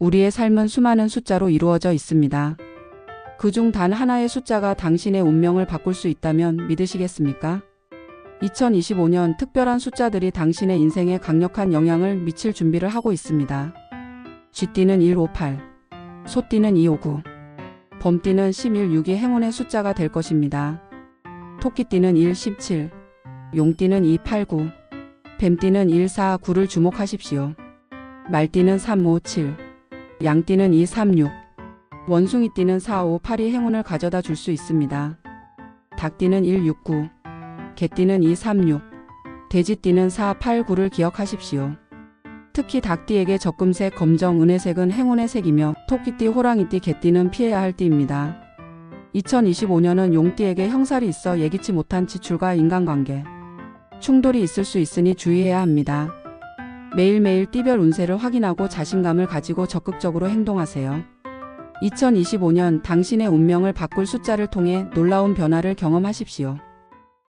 우리의 삶은 수많은 숫자로 이루어져 있습니다. 그 중 단 하나의 숫자가 당신의 운명을 바꿀 수 있다면 믿으시겠습니까? 2025년 특별한 숫자들이 당신의 인생에 강력한 영향을 미칠 준비를 하고 있습니다. 쥐띠는 158, 소띠는 259, 범띠는 1162의 행운의 숫자가 될 것입니다. 토끼띠는 117, 용띠는 289, 뱀띠는 149를 주목하십시오. 말띠는 357, 양띠는 236, 원숭이띠는 458이 행운을 가져다 줄 수 있습니다. 닭띠는 169, 개띠는 236, 돼지띠는 489를 기억하십시오. 특히 닭띠에게 적금색, 검정, 은혜색은 행운의 색이며 토끼띠, 호랑이띠, 개띠는 피해야 할 띠입니다. 2025년은 용띠에게 형살이 있어 예기치 못한 지출과 인간관계, 충돌이 있을 수 있으니 주의해야 합니다. 매일매일 띠별 운세를 확인하고 자신감을 가지고 적극적으로 행동하세요. 2025년 당신의 운명을 바꿀 숫자를 통해 놀라운 변화를 경험하십시오.